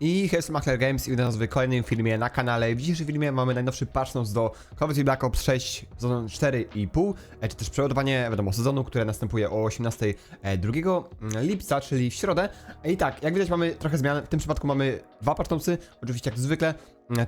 I hej, Machler Games i witam was w kolejnym filmie na kanale. W dzisiejszym filmie mamy najnowszy patch notes do Call of Black Ops 6 sezon 4,5, e, czy też przeładowanie, wiadomo, sezonu, które następuje o 18 e, 2 lipca, czyli w środę. I tak, jak widać mamy trochę zmian, w tym przypadku mamy dwa patch notesy, oczywiście jak zwykle.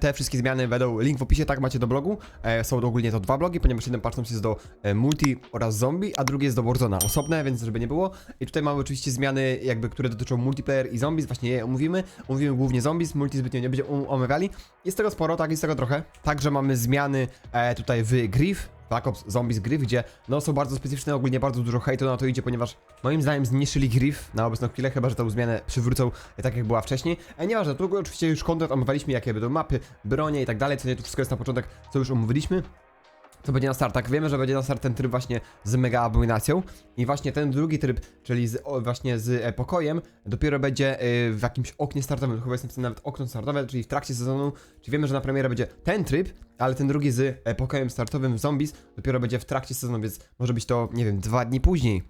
Te wszystkie zmiany będą, link w opisie, tak macie do blogu. E, są ogólnie to dwa blogi, ponieważ jeden patch notes jest do e, multi oraz zombie, a drugi jest do Warzona, osobne, więc żeby nie było. I tutaj mamy oczywiście zmiany, jakby, które dotyczą multiplayer i zombies, właśnie je omówimy. Omówimy głównie zombies, multi zbytnio nie będziemy omawiali. Jest tego sporo, tak, jest tego trochę. Także mamy zmiany e, tutaj w Griff, Black Ops Zombies Griff, gdzie no są bardzo specyficzne, ogólnie bardzo dużo hejtu na to idzie, ponieważ moim zdaniem zniszczyli Griff na obecną chwilę, chyba że tą zmianę przywrócą e, tak jak była wcześniej. E, nieważne, tu oczywiście już content omawialiśmy, jakie będą mapy, bronie i tak dalej, co nie, tu wszystko jest na początek, co już omówiliśmy. Co będzie na start? Tak, wiemy, że będzie na start ten tryb właśnie z mega abominacją i właśnie ten drugi tryb, czyli z, o, właśnie z e, pokojem, dopiero będzie e, w jakimś oknie startowym, chyba jest nawet okno startowe, czyli w trakcie sezonu, czyli wiemy, że na premierę będzie ten tryb, ale ten drugi z e, pokojem startowym w Zombies dopiero będzie w trakcie sezonu, więc może być to, nie wiem, dwa dni później.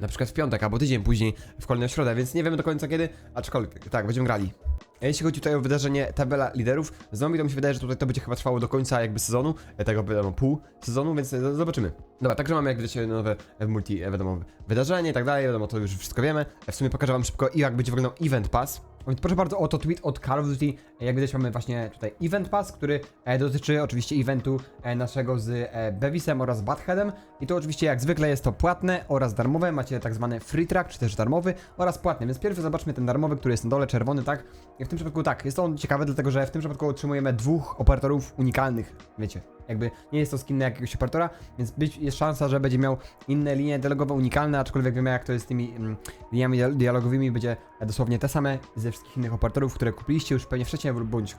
Na przykład w piątek albo tydzień później w kolejną środę, więc nie wiemy do końca kiedy, aczkolwiek tak, będziemy grali. Jeśli chodzi tutaj o wydarzenie tabela liderów, zombie to mi się wydaje, że tutaj to będzie chyba trwało do końca jakby sezonu, e, tego wiadomo pół sezonu, więc e, zobaczymy. Dobra, także mamy jak wiecie nowe e, multi, wiadomo, wydarzenie i tak dalej, wiadomo, to już wszystko wiemy. W sumie pokażę wam szybko jak będzie wyglądał Event Pass. Proszę bardzo, oto tweet od Call of Duty. Jak widać mamy właśnie tutaj Event Pass, który e, dotyczy oczywiście eventu e, naszego z e, Bevisem oraz Badheadem. I to oczywiście jak zwykle jest to płatne oraz darmowe. Macie tak zwany free track, czy też darmowy oraz płatny. Więc pierwszy zobaczmy ten darmowy, który jest na dole, czerwony, tak? I w tym przypadku tak, jest on ciekawy, dlatego że w tym przypadku otrzymujemy dwóch operatorów unikalnych, wiecie. Jakby nie jest to skin na jakiegoś operatora, więc być, jest szansa, że będzie miał inne linie dialogowe unikalne, aczkolwiek wiemy jak to jest z tymi mm, liniami dia- dialogowymi, będzie dosłownie te same ze wszystkich innych operatorów, które kupiliście już pewnie wcześniej, bądź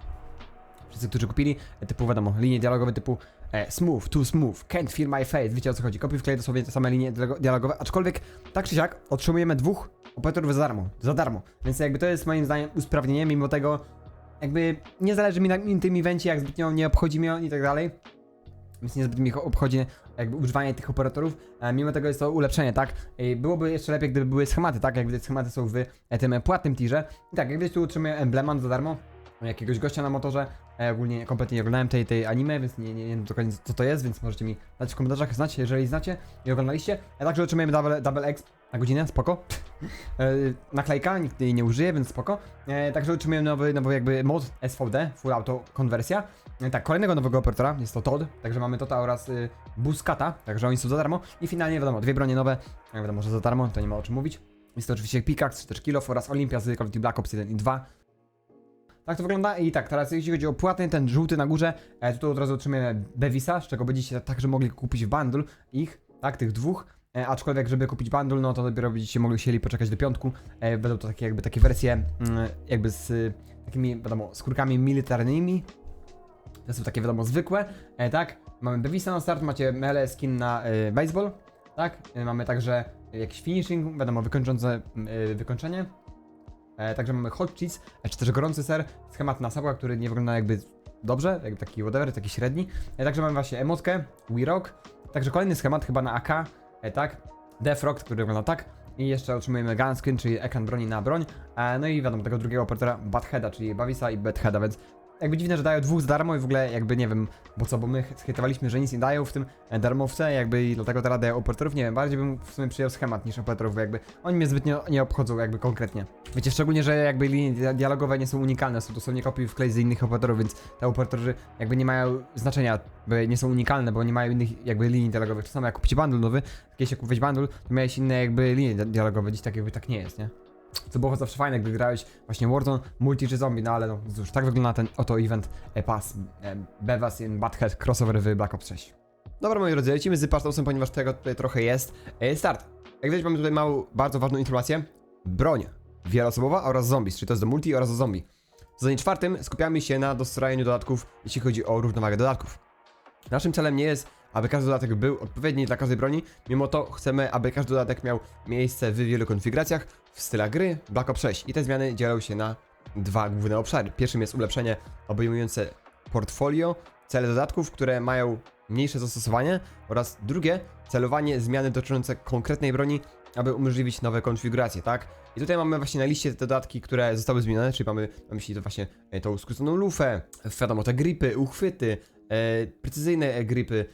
wszyscy, którzy kupili, e, typu wiadomo, linie dialogowe typu e, smooth, too smooth, can't feel my face, wiecie o co chodzi, kopiuj wklej dosłownie te same linie dialogo- dialogowe, aczkolwiek tak czy siak otrzymujemy dwóch operatorów za darmo, za darmo, więc jakby to jest moim zdaniem usprawnienie, mimo tego jakby nie zależy mi na tym evencie, jak zbytnio nie obchodzi mnie on i tak dalej, więc niezbyt mi obchodzi jakby używanie tych operatorów, e, mimo tego jest to ulepszenie, tak? E, Byłoby jeszcze lepiej, gdyby były schematy, tak? Jak widać schematy są w e, tym e, płatnym tirze. I tak, jak tu utrzymuję embleman za darmo, jakiegoś gościa na motorze, e, ogólnie kompletnie nie oglądałem tej, tej anime, więc nie, nie, nie wiem dokładnie co to jest, więc możecie mi dać w komentarzach znać, jeżeli znacie i oglądaliście. A także otrzymujemy double, double X na godzinę, spoko. E, Naklejka, nikt jej nie użyje, więc spoko. E, Także otrzymujemy nowy, nowy jakby mod SVD, Full Auto Konwersja. E, Tak, kolejnego nowego operatora, jest to Todd, także mamy Tota oraz y, Buscata, także oni są za darmo. I finalnie wiadomo, dwie bronie nowe, e, wiadomo, że za darmo, to nie ma o czym mówić. Jest to oczywiście Pickaxe, czy też Kilof oraz Olympia z Call of Duty Black Ops 1 i 2. Tak to wygląda i tak, teraz jeśli chodzi o płatny, ten żółty na górze, e, tutaj od razu otrzymujemy Bevisa, z czego będziecie także mogli kupić w bundle ich, tak, tych dwóch. E, aczkolwiek, żeby kupić bundle, no to dopiero będziecie mogli chcieli poczekać do piątku. E, będą to takie jakby takie wersje, mm, jakby z y, takimi, wiadomo, skórkami militarnymi. To są takie, wiadomo, zwykłe, e, tak. Mamy Bevisa na start, macie mele skin na e, baseball, tak. E, mamy także jakiś finishing, wiadomo, wykończące e, wykończenie. E, także mamy hot cheese, e, czy też gorący ser, schemat na sabła, który nie wygląda jakby dobrze, jakby taki whatever, taki średni. E, także mamy właśnie emotkę, We Rock, także kolejny schemat chyba na AK, e, tak, Death Rock, który wygląda tak. I jeszcze otrzymujemy gun skin, czyli ekran broni na broń. E, no i wiadomo, tego drugiego operatora Badheada, czyli Bavisa i Badheada, więc jakby dziwne, że dają dwóch za darmo i w ogóle jakby nie wiem, bo co, bo my schejtowaliśmy, że nic nie dają w tym e, darmowce, jakby i dlatego teraz dają operatorów, nie wiem, bardziej bym w sumie przyjął schemat niż operatorów, bo jakby oni mnie zbytnio nie obchodzą jakby konkretnie. Wiecie, szczególnie, że jakby linie dia- dialogowe nie są unikalne, są dosłownie kopiuj wklej z innych operatorów, więc te operatorzy jakby nie mają znaczenia, bo nie są unikalne, bo nie mają innych jakby linii dialogowych. To samo jak kupić bundle nowy, jak się kupić bundle, to miałeś inne jakby linie di- dialogowe, dziś tak jakby tak nie jest, nie? Co było zawsze fajne, gdy grałeś właśnie Warzone, multi czy zombie, no ale no cóż, tak wygląda ten oto event e, pass e, Bevas in Butthead crossover w Black Ops 6. Dobra moi drodzy, lecimy z pasztosem, ponieważ tego tutaj trochę jest. E, start. Jak widać mamy tutaj małą, bardzo ważną informację. Broń wieloosobowa oraz zombies, czyli to jest do multi oraz do zombie. W sezonie czwartym skupiamy się na dostrajaniu dodatków, jeśli chodzi o równowagę dodatków. Naszym celem nie jest, aby każdy dodatek był odpowiedni dla każdej broni, mimo to chcemy, aby każdy dodatek miał miejsce w wielu konfiguracjach, w stylach gry Black Ops 6 i te zmiany dzielą się na dwa główne obszary. Pierwszym jest ulepszenie obejmujące portfolio, cele dodatków, które mają mniejsze zastosowanie oraz drugie, celowanie zmiany dotyczące konkretnej broni aby umożliwić nowe konfiguracje, tak? I tutaj mamy właśnie na liście te dodatki, które zostały zmienione, czyli mamy na myśli to właśnie e, tą skróconą lufę, wiadomo, te gripy, uchwyty, e, precyzyjne e, gripy,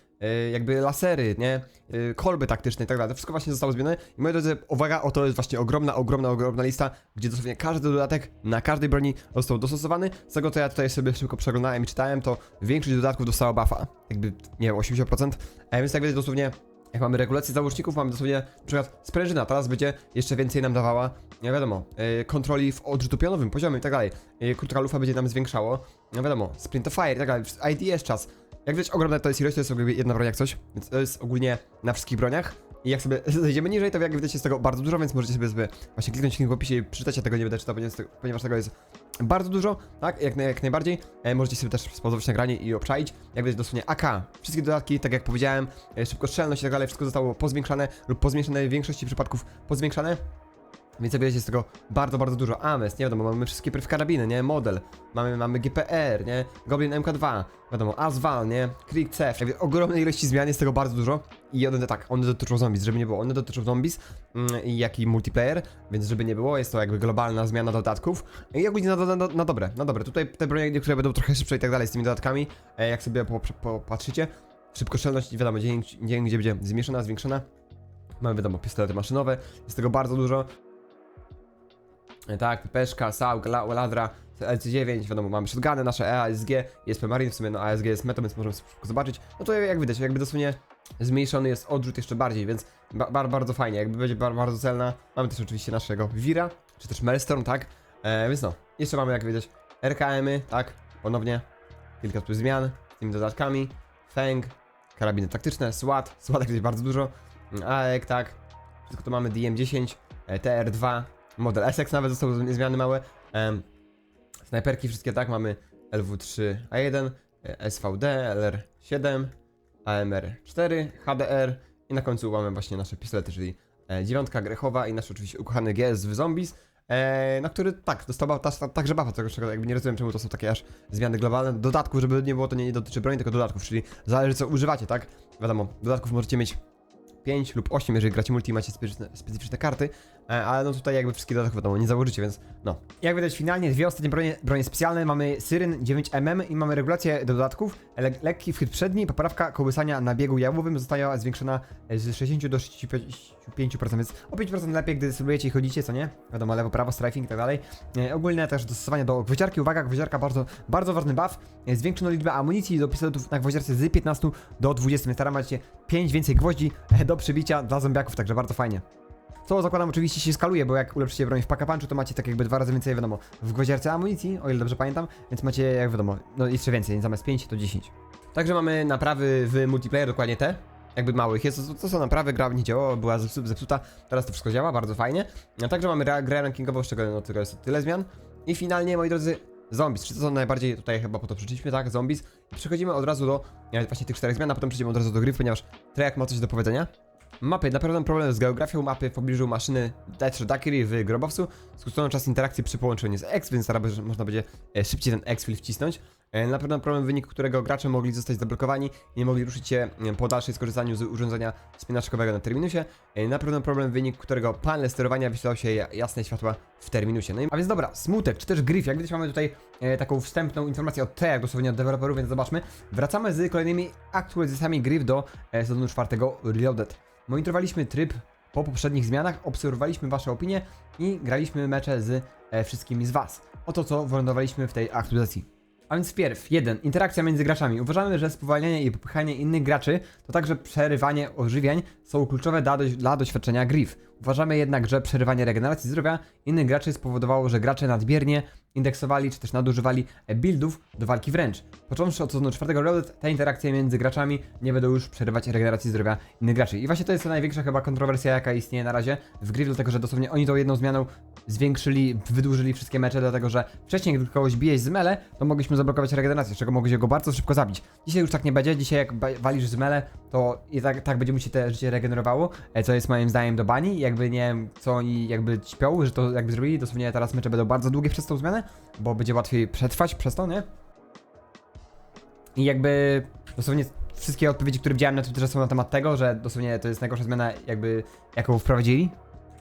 jakby lasery, nie? E, kolby taktyczne i tak dalej. To wszystko właśnie zostało zmienione. I moi drodzy, uwaga, oto jest właśnie ogromna, ogromna, ogromna lista, gdzie dosłownie każdy dodatek na każdej broni został dostosowany. Z tego, co ja tutaj sobie szybko przeglądałem i czytałem, to większość dodatków dostała buffa. Jakby, nie wiem, 80%. E, więc tak widać dosłownie jak mamy regulację załączników, mamy dosłownie na przykład sprężyna, teraz będzie jeszcze więcej nam dawała, nie wiadomo, kontroli w odrzutu pionowym, poziomie i tak dalej. Krótka lufa będzie nam zwiększało, no wiadomo, sprint of fire i tak dalej, ID jest czas. Jak widać, ogromna to jest ilość, to jest jakby jedna broń jak coś, więc to jest ogólnie na wszystkich broniach. I jak sobie zejdziemy niżej, to jak widać jest tego bardzo dużo, więc możecie sobie, sobie właśnie kliknąć link w opisie i przeczytać, ja tego nie będę czytał, ponieważ tego, jest bardzo dużo, tak, jak, jak najbardziej. E, możecie sobie też spauzować nagranie i obczaić. Jak widać dosłownie AK, wszystkie dodatki, tak jak powiedziałem, e, szybkostrzelność i tak dalej, wszystko zostało pozwiększane lub pozmieszane w większości przypadków pozwiększane. Więc widać jest tego bardzo, bardzo dużo. Ames, nie wiadomo, mamy wszystkie pryw karabiny, nie? Model, mamy, mamy GPR, nie? Goblin MK2, wiadomo, Aswal, nie? Krieg CF. Jakby ogromnej ilości zmian jest tego bardzo dużo. I one tak, one dotyczą zombies, żeby nie było. One dotyczą zombies, mm, jak i multiplayer, więc żeby nie było, jest to jakby globalna zmiana dodatków. I ogólnie na, na, na, na dobre, na dobre. Tutaj te bronie, niektóre będą trochę szybsze i tak dalej z tymi dodatkami, e, jak sobie popatrzycie. Szybkostrzelność, wiadomo, dzień, dzień gdzie będzie zmniejszona, zwiększona. Mamy wiadomo, pistolety maszynowe, jest tego bardzo dużo. Tak, Peszka, Saug, La- Ladra, LC9, wiadomo, mamy shotguny, nasze E ASG, ESP Marine, w sumie no ASG jest metą, więc możemy szybko zobaczyć. No to jak widać, jakby dosłownie zmniejszony jest odrzut jeszcze bardziej, więc ba bar bardzo fajnie, jakby będzie bar bardzo celna. Mamy też oczywiście naszego Vira, czy też Maelstrom, tak? E, więc no, jeszcze mamy jak widać RKM-y, tak? Ponownie, kilka tu zmian z tymi dodatkami, Feng, karabiny taktyczne, SWAT, SWAT jak widać bardzo dużo, AEK, tak? Wszystko to mamy DM10, e, TR2, model SX nawet zostały zmiany małe. Em, snajperki wszystkie tak, mamy LW3A1, e, SVD, LR7, AMR4, HDR i na końcu mamy właśnie nasze pistolety, czyli e, dziewiątka Grechowa i nasz oczywiście ukochany GS w Zombies, e, na który tak, dostała ta, ta, także buffa, tego czego jakby nie rozumiem czemu to są takie aż zmiany globalne. Dodatków, żeby nie było to nie, nie dotyczy broni, tylko dodatków, czyli zależy co używacie, tak? Wiadomo, dodatków możecie mieć 5 lub 8, jeżeli gracie multi i macie specyficzne, specyficzne karty, ale no tutaj jakby wszystkie dodatki wiadomo, nie założycie, więc no. Jak widać finalnie dwie ostatnie bronie, bronie specjalne, mamy Syryn 9mm i mamy regulację do dodatków, Le lekki wchód przedni, poprawka kołysania na biegu jałowym została zwiększona z 60 do 65%, więc o 5% lepiej, gdy spróbujecie i chodzicie, co nie? Wiadomo, lewo, prawo, strafing i tak dalej. E, ogólne też dostosowanie do gwoździarki, uwaga, gwoździarka bardzo, bardzo ważny buff, e, zwiększono liczbę amunicji do pistoletów na gwoździarce z 15 do 20, więc teraz macie 5 więcej gwoździ e, do przybicia dla zombiaków, także bardzo fajnie. Co zakładam oczywiście się skaluje, bo jak ulepszycie broń w pakapanczu, to macie tak jakby dwa razy więcej, wiadomo, w gwoździarce amunicji, o ile dobrze pamiętam, więc macie, jak wiadomo, no jeszcze więcej, zamiast 5 to 10. Także mamy naprawy w multiplayer, dokładnie te, jakby małych jest, to, to są naprawy, gra nie działała, była zepsu- zepsuta, teraz to wszystko działa, bardzo fajnie. A także mamy grę rankingową, z czego no, tylko jest tyle zmian. I finalnie, moi drodzy, Zombies, czy to są najbardziej, tutaj chyba po to przeczyliśmy, tak, Zombies. I przechodzimy od razu do e, właśnie tych czterech zmian, a potem przejdziemy od razu do gry, ponieważ Trejak ma coś do powiedzenia. Mapy. Na pewno problem z geografią mapy w pobliżu maszyny Death Dakiri w grobowcu. Skrócono czas interakcji przy połączeniu z X, więc teraz można będzie e, szybciej ten X-Fill wcisnąć. E, Na pewno problem w wyniku którego gracze mogli zostać zablokowani i nie mogli ruszyć się e, po dalszej skorzystaniu z urządzenia spinaczkowego na terminusie. Na pewno problem w wyniku którego panel sterowania wyświetlał się ja- jasne światła w terminusie. No i, a więc dobra, smutek, czy też Griff. Jak widać mamy tutaj e, taką wstępną informację od TEA, dosłownie od deweloperów, więc zobaczmy. Wracamy z kolejnymi aktualizacjami Griff do e, sezonu czwartego Reloaded. Monitorowaliśmy tryb po poprzednich zmianach, obserwowaliśmy Wasze opinie i graliśmy mecze z e, wszystkimi z Was. Oto co wylądowaliśmy w tej aktualizacji. A więc wpierw, jeden, interakcja między graczami. Uważamy, że spowalnianie i popychanie innych graczy, to także przerywanie ożywień są kluczowe dla, dla doświadczenia Griff. Uważamy jednak, że przerywanie regeneracji zdrowia innych graczy spowodowało, że gracze nadmiernie indeksowali czy też nadużywali e, buildów do walki wręcz. Począwszy od sezonu czwartego Reloaded, te interakcje między graczami nie będą już przerywać regeneracji zdrowia innych graczy. I właśnie to jest ta największa chyba kontrowersja, jaka istnieje na razie w Griff, dlatego że dosłownie oni tą jedną zmianą zwiększyli, wydłużyli wszystkie mecze, dlatego że wcześniej, gdy kogoś bijesz z mele, to mogliśmy zablokować regenerację, z czego mogłeś go bardzo szybko zabić. Dzisiaj już tak nie będzie, dzisiaj jak walisz z mele, to i tak, tak będzie mu się te życie regenerowało, e, co jest moim zdaniem do bani, jakby nie wiem, co oni jakby ćpią, że to jakby zrobili, dosłownie teraz mecze będą bardzo długie przez tą zmianę, bo będzie łatwiej przetrwać przez to, nie? I jakby dosłownie wszystkie odpowiedzi, które widziałem na Twitterze są na temat tego, że dosłownie to jest najgorsza zmiana jakby jaką wprowadzili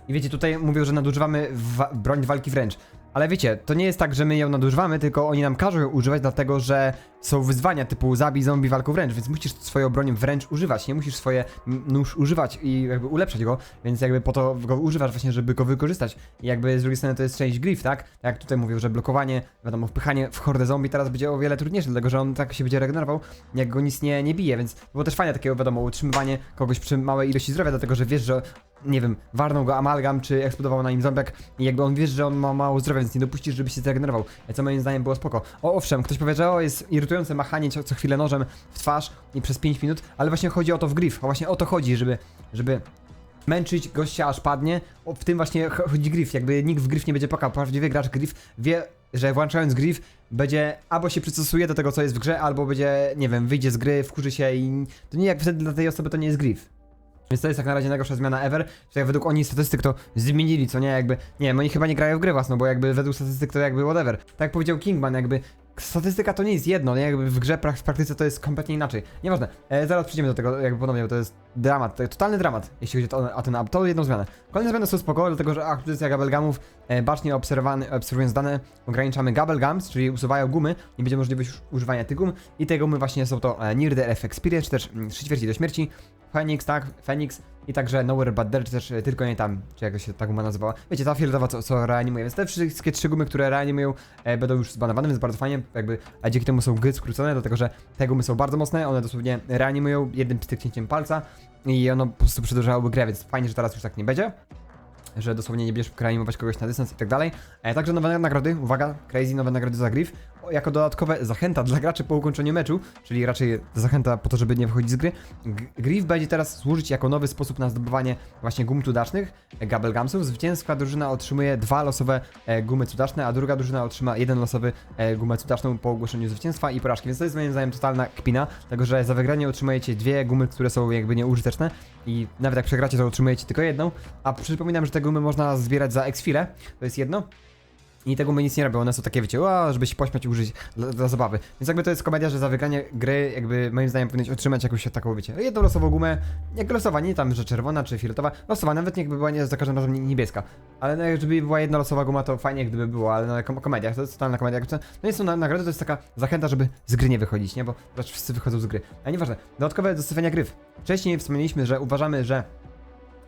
I wiecie, tutaj mówią, że nadużywamy wa- broń walki wręcz. Ale wiecie, to nie jest tak, że my ją nadużywamy, tylko oni nam każą ją używać, dlatego że są wyzwania typu zabij zombie walką wręcz, więc musisz swoją broń wręcz używać, nie musisz swoje nóż używać i jakby ulepszać go, więc jakby po to go używasz właśnie, żeby go wykorzystać. I jakby z drugiej strony to jest część griff, tak? Jak tutaj mówił, że blokowanie, wiadomo, wpychanie w hordę zombie teraz będzie o wiele trudniejsze, dlatego że on tak się będzie regenerował, jak go nic nie, nie bije, więc było też fajne takiego, wiadomo, utrzymywanie kogoś przy małej ilości zdrowia, dlatego że wiesz, że nie wiem, warnął go amalgam, czy eksplodował na nim zombiak i jakby on wiesz, że on ma mało zdrowia, więc nie dopuścisz, żeby się zregenerował. Co moim zdaniem było spoko. O, owszem, ktoś powie, że o, jest irytujące machanie co, co chwilę nożem w twarz i przez 5 minut, ale właśnie chodzi o to w griff, właśnie o to chodzi, żeby, żeby męczyć gościa aż padnie. O, w tym właśnie ch- chodzi griff, jakby nikt w griff nie będzie płakał. Prawdziwy gracz griff wie, że włączając griff będzie albo się przystosuje do tego, co jest w grze, albo będzie, nie wiem, wyjdzie z gry, wkurzy się i to nie jak wtedy dla tej osoby to nie jest griff. Więc to jest tak na razie najgorsza zmiana ever. Że jak według oni statystyk to zmienili, co nie, jakby. Nie oni chyba nie grają w grę własną, bo jakby według statystyk to jakby whatever. Tak jak powiedział Kingman, jakby. Statystyka to nie jest jedno, nie? Jakby w grze prak- w praktyce to jest kompletnie inaczej. Nieważne, e, zaraz przejdziemy do tego, jakby ponownie, bo to jest dramat, to jest totalny dramat, jeśli chodzi o, o ten up. To jedną zmianę. Kolejne zmiany są spoko, dlatego że aktualizacja gabelgamów, e, bacznie obserwując dane, ograniczamy gabelgams, czyli usuwają gumy, nie będzie możliwość używania tych gum. I te gumy właśnie są to e, Near F Experience, czy też mm, 3 ćwierci do śmierci, Phoenix, tak, Phoenix i także Nowhere But There, czy też e, tylko nie tam, czy jak się ta guma nazywała. Wiecie, ta fioletowa, co, co reanimuje, więc te wszystkie trzy gumy, które reanimują, e, będą już zbanowane, więc bardzo fajnie, jakby, a dzięki temu są gry skrócone, dlatego że te gumy są bardzo mocne, one dosłownie reanimują jednym pstryknięciem palca i ono po prostu przedłużałoby grę, więc fajnie, że teraz już tak nie będzie że dosłownie nie będziesz reanimować kogoś na dystans i tak dalej. E, także nowe nagrody, uwaga, crazy, nowe nagrody za Griff. Jako dodatkowe zachęta dla graczy po ukończeniu meczu, czyli raczej zachęta po to, żeby nie wychodzić z gry. Griff będzie teraz służyć jako nowy sposób na zdobywanie właśnie gum cudacznych, Gabel Gumsów. Zwycięska drużyna otrzymuje dwa losowe e, gumy cudaczne, a druga drużyna otrzyma jeden losowy e, gumę cudaczną po ogłoszeniu zwycięstwa i porażki. Więc to jest moim zdaniem totalna kpina, dlatego że za wygranie otrzymujecie dwie gumy, które są jakby nieużyteczne i nawet jak przegracie, to otrzymujecie tylko jedną. A przypominam, że te gumy można zbierać za X-file, to jest jedno. I te gumy nic nie robią, one są takie, wiecie, o, żeby się pośmiać i użyć dla, dla zabawy. Więc jakby to jest komedia, że za wygranie gry, jakby moim zdaniem powinieneś otrzymać jakąś taką, wiecie, jedną losową gumę, jak losowa, nie tam, że czerwona czy fioletowa, losowa, nawet niech by była nie za każdym razem nie- niebieska. Ale no, żeby była jedna losowa guma, to fajnie gdyby było, ale no kom komedia, to jest totalna komedia. Jakby No nie są na, nagrody, to jest taka zachęta, żeby z gry nie wychodzić, nie, bo teraz wszyscy wychodzą z gry. Ale nieważne, dodatkowe dostawienia gryf. Wcześniej wspomnieliśmy, że uważamy, że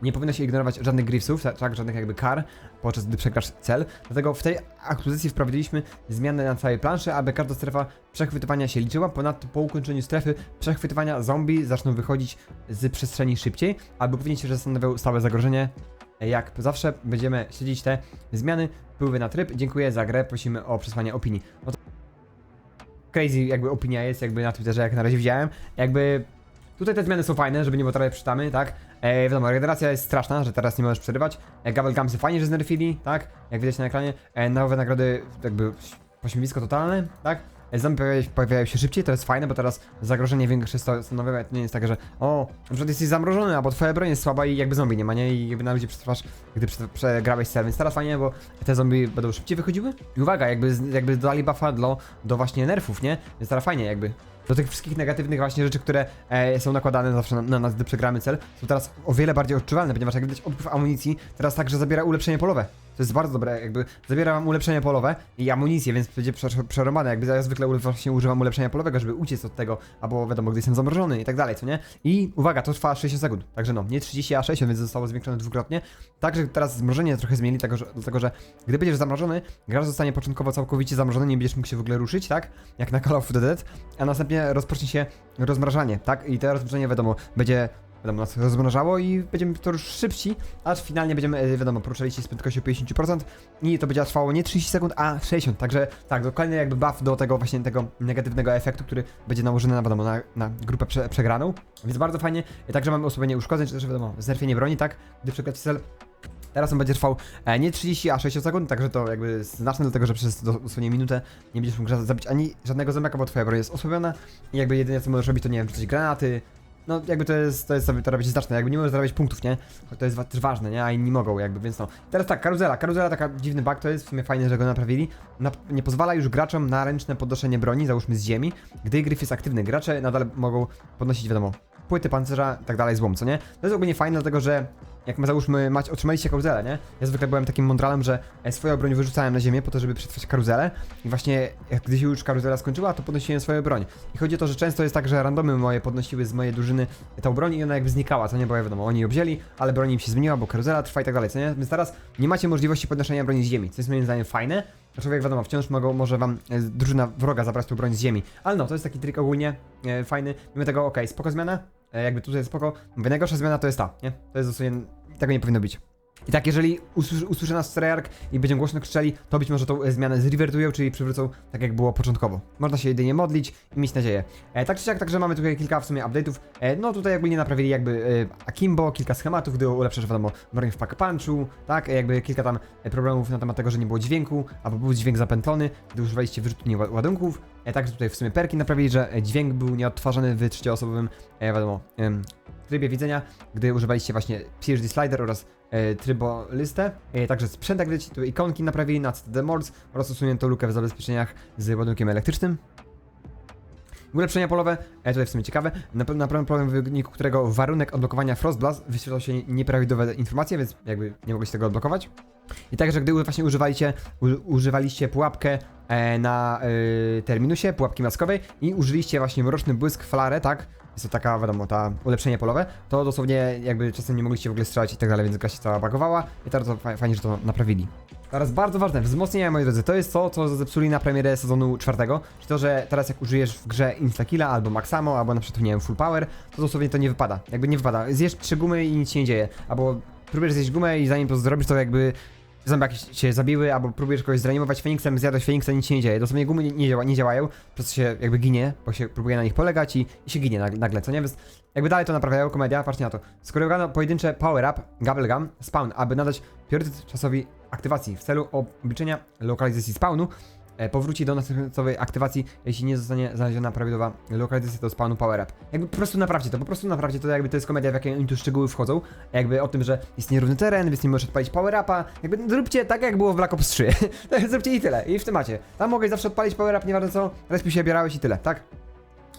nie powinno się ignorować żadnych griefsów, ta- tak, żadnych jakby kar, podczas gdy przegrasz cel. Dlatego w tej aktualizacji wprowadziliśmy zmiany na całej planszy, aby każda strefa przechwytywania się liczyła. Ponadto po ukończeniu strefy przechwytywania zombie zaczną wychodzić z przestrzeni szybciej, aby upewnić się, że stanowią stałe zagrożenie. Jak zawsze będziemy śledzić te zmiany. Wpływy na tryb. Dziękuję za grę, prosimy o przesłanie opinii. No to crazy jakby opinia jest, jakby na Twitterze jak na razie widziałem. Jakby Tutaj te zmiany są fajne, żeby nie było trochę przytamy, tak? E, wiadomo, regeneracja jest straszna, że teraz nie możesz przerywać. E, Gabel Gamsy fajnie, że znerfili, tak? Jak widać na ekranie. E, nowe nagrody, jakby pośmiewisko totalne, tak? E, zombie pojawiają, się- szybciej, to jest fajne, bo teraz zagrożenie większe stanowią, to nie jest tak, że o, na przykład jesteś zamrożony, albo twoja broń jest słaba i jakby zombie nie ma, nie? I jakby na ludzie przetrwasz, gdy prze- przegrałeś cel, więc teraz fajnie, bo te zombie będą szybciej wychodziły. I uwaga, jakby, jakby dodali buffa do, do właśnie nerfów, nie? Więc teraz fajnie jakby do tych wszystkich negatywnych właśnie rzeczy, które e, są nakładane zawsze na, na nas, gdy przegramy cel, są teraz o wiele bardziej odczuwalne, ponieważ jak widać odpływ amunicji teraz także zabiera ulepszenie polowe. To jest bardzo dobre, jakby zabiera wam ulepszenie polowe i amunicję, więc będzie prze- przerąbane. Jakby ja zwykle właśnie używam ulepszenia polowego, żeby uciec od tego, albo wiadomo, gdy jestem zamrożony i tak dalej, co nie? I uwaga, to trwa 60 sekund, także no, nie 30, a 60, więc zostało zwiększone dwukrotnie. Także teraz zmrożenie trochę zmieni, dlatego że, dlatego że gdy będziesz zamrożony, gracz zostanie początkowo całkowicie zamrożony, nie będziesz mógł się w ogóle ruszyć, tak? Jak na Call of the Dead, a następnie rozpocznie się rozmrażanie, tak? I to rozmrażanie, wiadomo, będzie wiadomo, nas rozmrażało i będziemy to już szybsi, aż finalnie będziemy, e, wiadomo, poruszali się z prędkością 50% i to będzie trwało nie 30 sekund, a 60, także tak, dokładnie jakby buff do tego właśnie tego negatywnego efektu, który będzie nałożony na, wiadomo, na, na grupę prze, przegraną, więc bardzo fajnie, także mamy osłabienie uszkodzeń, czy też wiadomo, zerfienie broni, tak, gdy przegracie cel, Teraz on będzie trwał e, nie 30, a 60 sekund, także to jakby znaczne, dlatego że przez dosłownie minutę nie będziesz mógł zabić ani żadnego zombiaka, bo twoja broń jest osłabiona. I jakby jedynie co możesz robić to nie wiem, rzucić granaty, no jakby to jest, to jest sobie to robić znaczne, jakby nie możesz zarabiać punktów, nie? To jest też ważne, nie? A inni mogą jakby, więc no. Teraz tak, karuzela, karuzela taka dziwny bug, to jest w sumie fajnie, że go naprawili. Nap nie pozwala już graczom na ręczne podnoszenie broni, załóżmy z ziemi, gdy gryf jest aktywny. Gracze nadal mogą podnosić, wiadomo, płyty pancerza tak dalej, złom, co nie? To jest ogólnie fajne, dlatego że jak my załóżmy, macie, otrzymaliście karuzelę, nie? Ja zwykle byłem takim mądralem, że e, swoją broń wyrzucałem na ziemię po to, żeby przetrwać karuzelę i właśnie jak gdy się już karuzela skończyła, to podnosiłem swoją broń. I chodzi o to, że często jest tak, że randomy moje podnosiły z mojej drużyny tą broń i ona jakby znikała, co nie, bo wiadomo, oni ją wzięli, ale broń im się zmieniła, bo karuzela trwa i tak dalej, co nie? Więc teraz nie macie możliwości podnoszenia broni z ziemi, co jest moim zdaniem fajne, Aczkolwiek wiadomo, wciąż mogą, może wam e, drużyna wroga zabrać tu broń z ziemi. Ale no, to jest taki trik ogólnie e, fajny. Mimo tego, okej, spoko zmiana. E, jakby tutaj spoko. Mówię, najgorsza zmiana to jest ta, nie? To jest dosłownie, tego nie powinno być. I tak, jeżeli usłyszy, usłyszy nas Treyarch i będą głośno krzyczeli, to być może tą e, zmianę zrewertują, czyli przywrócą tak, jak było początkowo. Można się jedynie modlić i mieć nadzieję. E, tak czy siak, także mamy tutaj kilka w sumie update'ów. E, no tutaj jakby nie naprawili jakby e, Akimbo, kilka schematów, gdy ulepszasz, wiadomo, broń w pack punchu, tak? E, jakby kilka tam e, problemów na temat tego, że nie było dźwięku, albo był dźwięk zapętlony, gdy używaliście wyrzutni ła- ładunków. E, także tutaj w sumie perki naprawili, że e, dźwięk był nieodtwarzany w trzecioosobowym, e, wiadomo, trybie widzenia, gdy używaliście właśnie PhD Slider oraz e, trybolistę. E, także sprzęt jak widać, tu ikonki naprawili na CTD Mords oraz usunięto lukę w zabezpieczeniach z ładunkiem elektrycznym. Ulepszenia polowe, e, tutaj w sumie ciekawe, na pewno pewno problem w wyniku którego warunek odblokowania Frostblast wyświetlał się nieprawidłowe informacje, więc jakby nie mogliście tego odblokować. I także gdy właśnie używaliście, używaliście pułapkę e, na e, terminusie, pułapki maskowej i użyliście właśnie mroczny błysk flarę, tak? Jest to taka, wiadomo, ta ulepszenie polowe, to dosłownie jakby czasem nie mogliście w ogóle strzelać i tak dalej, więc gra się cała bagowała i teraz to fa- fajnie, że to naprawili. Teraz bardzo ważne, wzmocnienia moi drodzy, to jest to, co zepsuli na premierę sezonu czwartego, czyli to, że teraz jak użyjesz w grze Instakilla albo Maxamo, albo na przykład, nie wiem, Full Power, to dosłownie to nie wypada, jakby nie wypada. Zjesz trzy gumy i nic się nie dzieje, albo próbujesz zjeść gumę i zanim to zrobisz, to jakby zombiaki się zabiły, albo próbujesz kogoś zreanimować Feniksem, zjadłeś Feniksa, nic się nie dzieje. Dosłownie gumy nie, działa, nie działają, przez co się jakby ginie, bo się próbuje na nich polegać i, i się ginie nag- nagle, co nie? Więc jakby dalej to naprawiają, komedia, patrzcie na to. Skorygowano pojedyncze power up, gobble gum, spawn, aby nadać priorytet czasowi aktywacji w celu obliczenia lokalizacji spawnu. E, powróci do następnej aktywacji, jeśli nie zostanie znaleziona prawidłowa lokalizacja do spawnu power up. Jakby po prostu naprawcie to, po prostu naprawcie to, jakby to jest komedia, w jakie oni tu szczegóły wchodzą. Jakby o tym, że jest nierówny teren, więc nie możesz odpalić power upa. Jakby zróbcie tak, jak było w Black Ops 3. Tak, zróbcie i tyle, i w temacie. Tam mogłeś zawsze odpalić power up, nieważne co, respił się bierałeś i tyle, tak?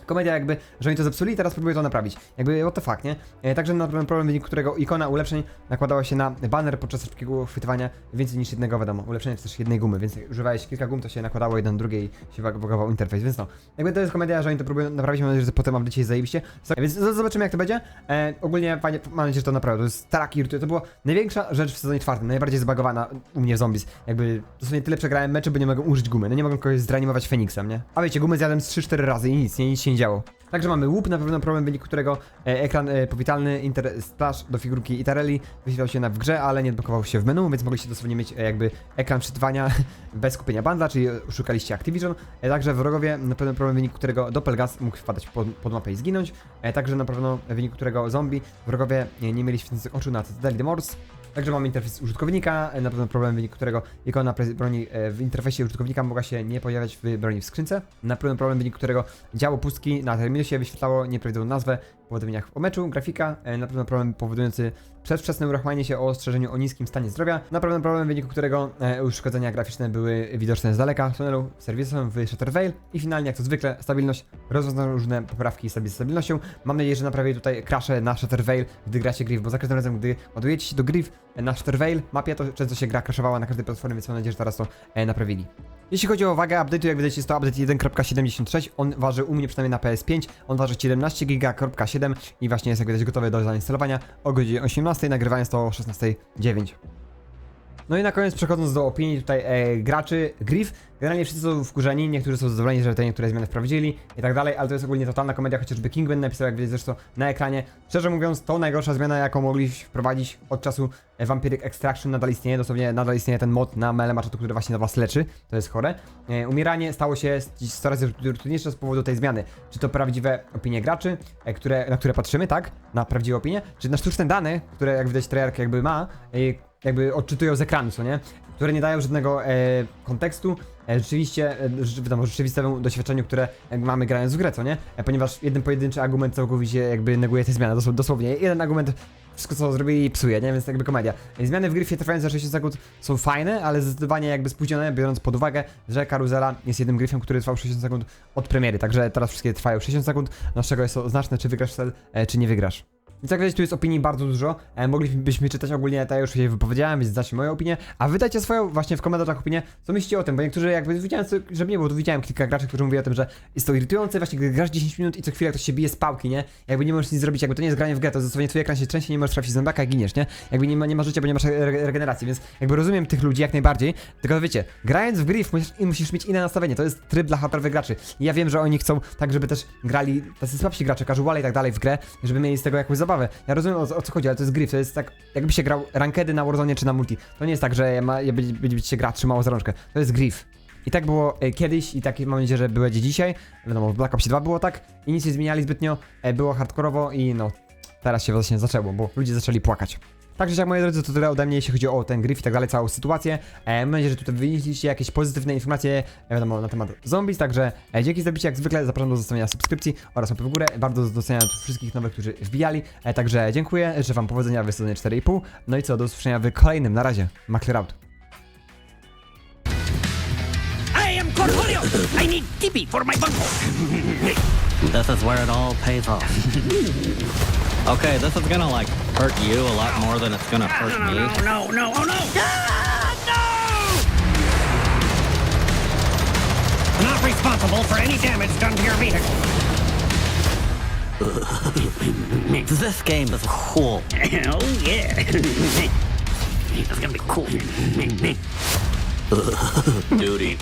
Komedia jakby, że oni to zepsuli i teraz próbują to naprawić. Jakby what the fuck, nie? E, także na problem, w wyniku którego ikona ulepszeń nakładała się na baner podczas szybkiego chwytywania więcej niż jednego, wiadomo. Ulepszenie to też jednej gumy, więc jak używałeś kilka gum, to się nakładało jeden drugiej i się bagował interfejs, więc no. Jakby to jest komedia, że oni to próbują naprawić, mam nadzieję, że potem update'cie jest zajebiście. So, więc zobaczymy jak to będzie. E, ogólnie fajnie, mam nadzieję, że to naprawdę, to jest tak irytuje. To była największa rzecz w sezonie czwartym, najbardziej zbagowana u mnie w zombies. Jakby dosłownie tyle przegrałem meczy, bo nie mogę użyć gumy. No nie mogę kogoś zreanimować Feniksem, nie? A wiecie, gumy zjadłem z 3-4 razy i nic, nie, nic się nie działo. Także mamy łup, na pewno problem, w wyniku którego e, ekran e, powitalny Inter Splash do figurki Itarelli wyświetlał się na w grze, ale nie odblokował się w menu, więc mogliście dosłownie mieć e, jakby ekran czytywania bez kupienia bandla, czyli szukaliście Activision. E, także wrogowie, na pewno problem, w wyniku którego Doppelgas mógł wpadać pod, pod mapę i zginąć. E, także na pewno w wyniku którego zombie, wrogowie nie, mieli świecących oczu na Citadeli de Mors. Także mamy interfejs użytkownika, e, na pewno problem, w wyniku którego ikona broni e, w interfejsie użytkownika mogła się nie pojawiać w broni w skrzynce. Na pewno problem, w wyniku którego działo pustki na terminusie wyświetlało nieprawidłową nazwę powiadomieniach o meczu, grafika, e, na pewno problem powodujący przedwczesne uruchamianie się o ostrzeżeniu o niskim stanie zdrowia, na pewno problem, w wyniku którego e, uszkodzenia graficzne były widoczne z daleka tunelu serwisowym w Shuttervale i finalnie, jak to zwykle, stabilność, rozwiązano różne poprawki z stabilnością. Mam nadzieję, że naprawili tutaj crashe na Shuttervale, gdy gracie Griff, bo za każdym razem, gdy ładujecie się do Griff e, na Shuttervale mapie, to często się gra crashowała na każdej platformie, więc mam nadzieję, że teraz to naprawili. Jeśli chodzi o wagę update'u, jak widać jest to update 1.76, on waży u mnie przynajmniej na PS5, on waży 17 giga.7 i właśnie jest jak widać gotowy do zainstalowania o godzinie 18, nagrywanie to o 16.09. No i na koniec przechodząc do opinii tutaj e, graczy Griff, generalnie wszyscy są wkurzeni, niektórzy są zadowoleni, że te niektóre zmiany wprowadzili i tak dalej, ale to jest ogólnie totalna komedia, chociażby Kingman napisał, jak widać zresztą na ekranie. Szczerze mówiąc, to najgorsza zmiana, jaką mogli wprowadzić od czasu e, Vampiric Extraction nadal istnieje, dosłownie nadal istnieje ten mod na Mele Machatu, który właśnie na was leczy, to jest chore. E, umieranie stało się coraz trudniejsze z powodu tej zmiany. Czy to prawdziwe opinie graczy, e, które, na które patrzymy, tak? Na prawdziwe opinie, czy na sztuczne dane, które jak widać Treyarch jakby ma, e, jakby odczytują z ekranu, co nie? Które nie dają żadnego e, kontekstu, e, rzeczywiście, e, rz- wiadomo, rzeczywistemu doświadczeniu, które e, mamy grając w grę, co nie? E, ponieważ jeden pojedynczy argument całkowicie jakby neguje te zmiany, dosł- dosłownie. Jeden argument wszystko co zrobili psuje, nie? Więc jakby komedia. E, Zmiany w gryfie trwające 60 sekund są fajne, ale zdecydowanie jakby spóźnione, biorąc pod uwagę, że Karuzela jest jednym gryfem, który trwał 60 sekund od premiery, także teraz wszystkie trwają 60 sekund, z czego jest to znaczne, czy wygrasz cel, e, czy nie wygrasz. Więc jak widać, tu jest opinii bardzo dużo. E, moglibyśmy czytać ogólnie, tak jak już się wypowiedziałem, więc znacie moją opinię. A wy dajcie swoją właśnie w komentarzach opinię, co myślicie o tym, bo niektórzy jakby widziałem, co, żeby nie było, tu widziałem kilka graczy, którzy mówili o tym, że jest to irytujące właśnie, gdy grasz 10 minut i co chwilę ktoś się bije z pałki, nie? Jakby nie możesz nic zrobić, jakby to nie jest granie w grę, to dosłownie twój ekran się trzęsie, nie możesz trafić zombiaka i giniesz, nie? Jakby nie ma, nie ma życia, bo nie masz re regeneracji, więc jakby rozumiem tych ludzi jak najbardziej, tylko wiecie, grając w gry musisz, musisz mieć inne nastawienie, to jest tryb dla hardcore graczy. I ja wiem, że oni chcą tak, żeby też grali tacy słabsi gracze, casuale i tak dalej w grę, żeby mieli z tego jakąś zabawę. Ja rozumiem o, o co chodzi, ale to jest gry, to jest tak, jakby się grał rankedy na Warzone czy na multi. To nie jest tak, że ma, będzie, będzie się gra trzymało za rączkę. To jest griff. I tak było e, kiedyś i tak mam nadzieję, że będzie dzisiaj. Wiadomo, w Black Ops 2 było tak i nic nie zmieniali zbytnio, e, było hardkorowo i no, teraz się właśnie zaczęło, bo ludzie zaczęli płakać. Także jak moi drodzy, to tyle ode mnie, jeśli chodzi o ten griff i tak dalej, całą sytuację. E, mam nadzieję, że tutaj wynieśliście jakieś pozytywne informacje, e, wiadomo, na temat zombies, także e, dzięki za bicie, jak zwykle zapraszam do zostawienia subskrypcji oraz łapy w górę. Bardzo doceniam wszystkich nowych, którzy wbijali, e, także dziękuję, życzę wam powodzenia w sezonie 4,5. No i co, do usłyszenia w kolejnym, na razie, Makler out. I am Cornelio. I need tippy for my bunghole. This is where it all pays off. okay, this is gonna like hurt you a lot more than it's gonna hurt No, me. no, no, no, oh no! Ah, no! Not responsible for any damage done to your vehicle. This game is cool. Oh yeah. It's gonna be cool. Duty.